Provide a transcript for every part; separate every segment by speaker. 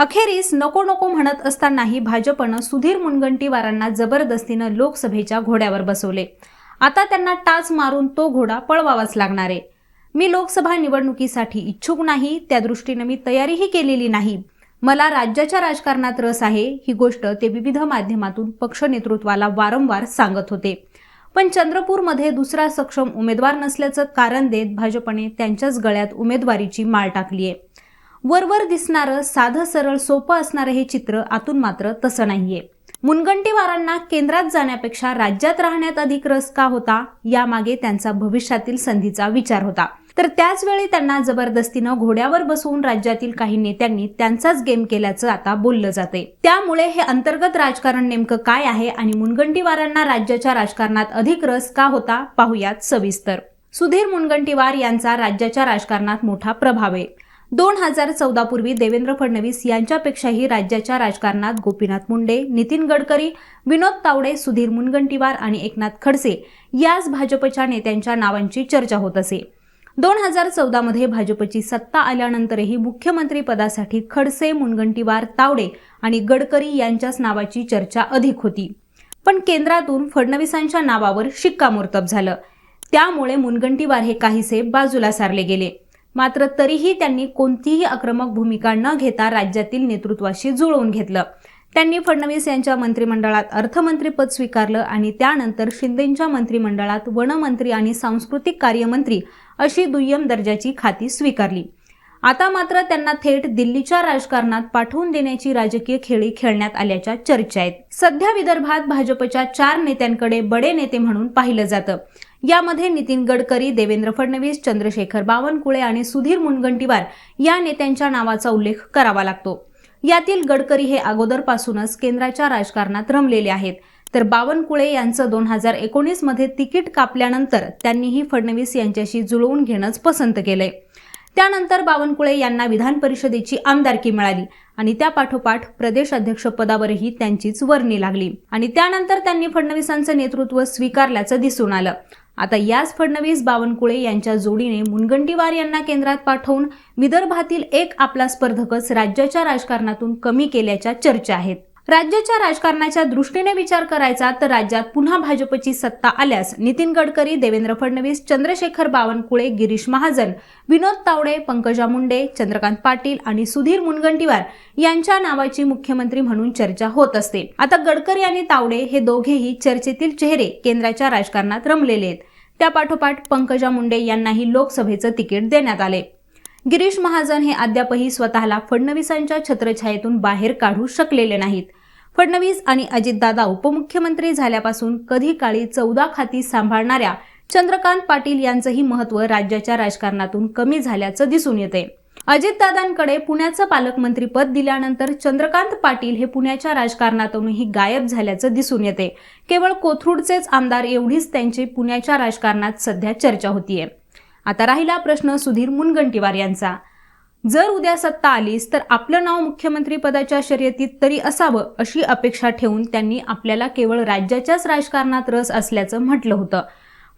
Speaker 1: अखेरीस नको नको म्हणत असतानाही भाजपनं सुधीर मुनगंटीवारांना जबरदस्तीनं लोकसभेच्या घोड्यावर बसवले. आता त्यांना टाच मारून तो घोडा पळवावाच लागणार आहे. मी लोकसभा निवडणुकीसाठी इच्छुक नाही त्या दृष्टीनं मी तयारीही केलेली नाही. मला राज्याच्या राजकारणात रस आहे ही गोष्ट ते विविध माध्यमातून पक्ष नेतृत्वाला वारंवार सांगत होते. पण चंद्रपूरमध्ये दुसरा सक्षम उमेदवार नसल्याचं कारण देत भाजपने त्यांच्याच गळ्यात उमेदवारीची माळ टाकली आहे वरवर दिसणारं साधं सरळ सोपं असणारं हे चित्र आतून मात्र तसं नाहीये. मुनगंटीवारांना केंद्रात जाण्यापेक्षा राज्यात राहण्यात अधिक रस का होता? यामागे त्यांचा भविष्यातील संधीचा विचार होता. तर त्याच वेळी त्यांना जबरदस्तीनं घोड्यावर बसवून राज्यातील काही नेत्यांनी त्यांचाच गेम केल्याचं आता बोललं जाते त्यामुळे हे अंतर्गत राजकारण नेमकं काय आहे आणि मुनगंटीवारांना राज्याच्या राजकारणात अधिक रस का होता? पाहुयात सविस्तर. सुधीर मुनगंटीवार यांचा राज्याच्या राजकारणात मोठा प्रभाव आहे. दोन हजार चौदा पूर्वी देवेंद्र फडणवीस यांच्यापेक्षाही राज्याच्या राजकारणात गोपीनाथ मुंडे नितीन गडकरी विनोद तावडे सुधीर मुनगंटीवार आणि एकनाथ खडसे याच भाजपच्या नेत्यांच्या नावांची चर्चा होत असे. दोन हजार चौदामध्ये भाजपची सत्ता आल्यानंतरही मुख्यमंत्री पदासाठी खडसे मुनगंटीवार तावडे आणि गडकरी यांच्याच नावाची चर्चा अधिक होती. पण केंद्रातून फडणवीसांच्या नावावर शिक्कामोर्तब झालं. त्यामुळे मुनगंटीवार हे काहीसे बाजूला सारले गेले. मात्र तरीही त्यांनी कोणतीही आक्रमक भूमिका न घेता राज्यातील नेतृत्वाशी जुळवून घेतलं. त्यांनी फडणवीस यांच्या मंत्रिमंडळात अर्थमंत्रीपद स्वीकारलं आणि त्यानंतर शिंदेंच्या मंत्रिमंडळात वनमंत्री आणि सांस्कृतिक कार्यमंत्री अशी दुय्यम दर्जाची खाती स्वीकारली. आता मात्र त्यांना थेट दिल्लीच्या राजकारणात पाठवून देण्याची राजकीय खेळी खेळण्यात आल्याच्या चर्चा आहेत. सध्या विदर्भात भाजपच्या चार नेत्यांकडे बडे नेते म्हणून पाहिलं जातं. यामध्ये नितीन गडकरी देवेंद्र फडणवीस चंद्रशेखर बावनकुळे आणि सुधीर मुनगंटीवार या नेत्यांच्या नावाचा उल्लेख करावा लागतो. यातील गडकरी हे अगोदरपासूनच केंद्राच्या राजकारणात रमलेले आहेत. तर बावनकुळे यांचं दोन हजार एकोणीसमध्ये तिकीट कापल्यानंतर त्यांनीही फडणवीस यांच्याशी जुळवून घेणंच पसंत केलंय. त्यानंतर बावनकुळे यांना विधान परिषदेची आमदारकी मिळाली आणि त्या पाठोपाठ प्रदेश अध्यक्षपदावरही त्यांचीच वर्णी लागली. आणि त्यानंतर त्यांनी फडणवीसांचं नेतृत्व स्वीकारल्याचं दिसून आलं. आता याच फडणवीस बावनकुळे यांच्या जोडीने मुनगंटीवार यांना केंद्रात पाठवून विदर्भातील एक आपला स्पर्धकच राज्याच्या राजकारणातून कमी केल्याच्या चर्चा आहेत. राज्याच्या राजकारणाच्या दृष्टीने विचार करायचा तर राज्यात पुन्हा भाजपची सत्ता आल्यास नितीन गडकरी देवेंद्र फडणवीस चंद्रशेखर बावनकुळे गिरीश महाजन विनोद तावडे पंकजा मुंडे चंद्रकांत पाटील आणि सुधीर मुनगंटीवार यांच्या नावाची मुख्यमंत्री म्हणून चर्चा होत असते. आता गडकरी आणि तावडे हे दोघेही चर्चेतील चेहरे केंद्राच्या राजकारणात रमलेले आहेत. त्यापाठोपाठ पंकजा मुंडे यांनाही लोकसभेचं तिकीट देण्यात आले. गिरीश महाजन हे अद्यापही स्वतःला फडणवीसांच्या छत्रछायेतून बाहेर काढू शकलेले नाहीत. फडणवीस आणि अजितदादा उपमुख्यमंत्री झाल्यापासून कधी काळी चौदा खाती सांभाळणाऱ्या चंद्रकांत पाटील यांचंही महत्त्व राज्याच्या राजकारणातून कमी झाल्याचं दिसून येते. अजितदादांकडे पुण्याचं पालकमंत्रीपद दिल्यानंतर चंद्रकांत पाटील हे पुण्याच्या राजकारणातूनही गायब झाल्याचं दिसून येते. केवळ कोथरूडचेच आमदार एवढीच त्यांची पुण्याच्या राजकारणात सध्या चर्चा होतीये. आता राहिला प्रश्न सुधीर मुनगंटीवार यांचा. जर उद्या सत्ता आलीस तर आपलं नाव मुख्यमंत्री पदाच्या शर्यतीत तरी असावं अशी अपेक्षा ठेवून त्यांनी आपल्याला केवळ राज्याच्याच राजकारणात रस असल्याचं म्हटलं होतं.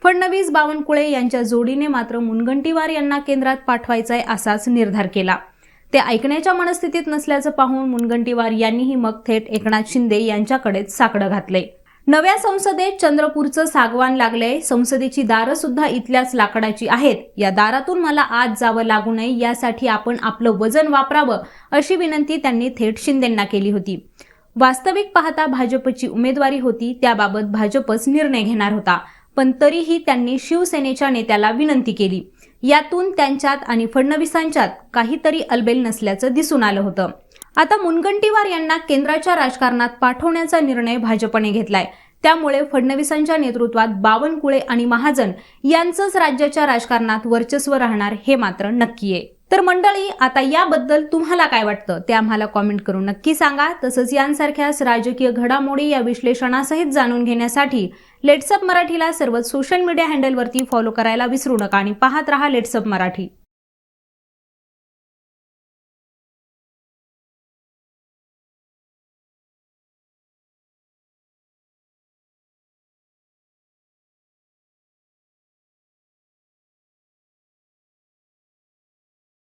Speaker 1: फडणवीस बावनकुळे यांच्या जोडीने मात्र मुनगंटीवार यांना केंद्रात पाठवायचाय असाच निर्धार केला. ते ऐकण्याच्या मनस्थितीत नसल्याचं पाहून मुनगंटीवार यांनीही मग थेट एकनाथ शिंदे यांच्याकडेच साकडं घातलंय नव्या संसदेत चंद्रपूरचं सागवान लागलंय. संसदेची दारं सुद्धा इथल्याच लाकडाची आहेत. या दारातून मला आज जावं लागू नये यासाठी आपण आपलं वजन वापरावं अशी विनंती त्यांनी थेट शिंदेंना केली होती. वास्तविक पाहता भाजपची उमेदवारी होती त्याबाबत भाजपच निर्णय घेणार होता. पण तरीही त्यांनी शिवसेनेच्या नेत्याला विनंती केली. यातून त्यांच्यात आणि फडणवीसांच्यात काहीतरी अलबेल नसल्याचं दिसून आलं होतं. आता मुनगंटीवार यांना केंद्राच्या राजकारणात पाठवण्याचा निर्णय भाजपने घेतलाय. त्यामुळे फडणवीसांच्या नेतृत्वात बावनकुळे आणि महाजन यांचंच राज्याच्या राजकारणात वर्चस्व राहणार हे मात्र नक्की आहे. तर मंडळी आता याबद्दल तुम्हाला काय वाटतं? ते आम्हाला कॉमेंट करून नक्की सांगा. तसंच यांसारख्याच राजकीय घडामोडी या विश्लेषणासहित जाणून घेण्यासाठी लेट्सअप मराठीला सर्वच सोशल मीडिया हँडलवरती फॉलो करायला विसरू नका आणि पाहत रहा लेट्सअप मराठी.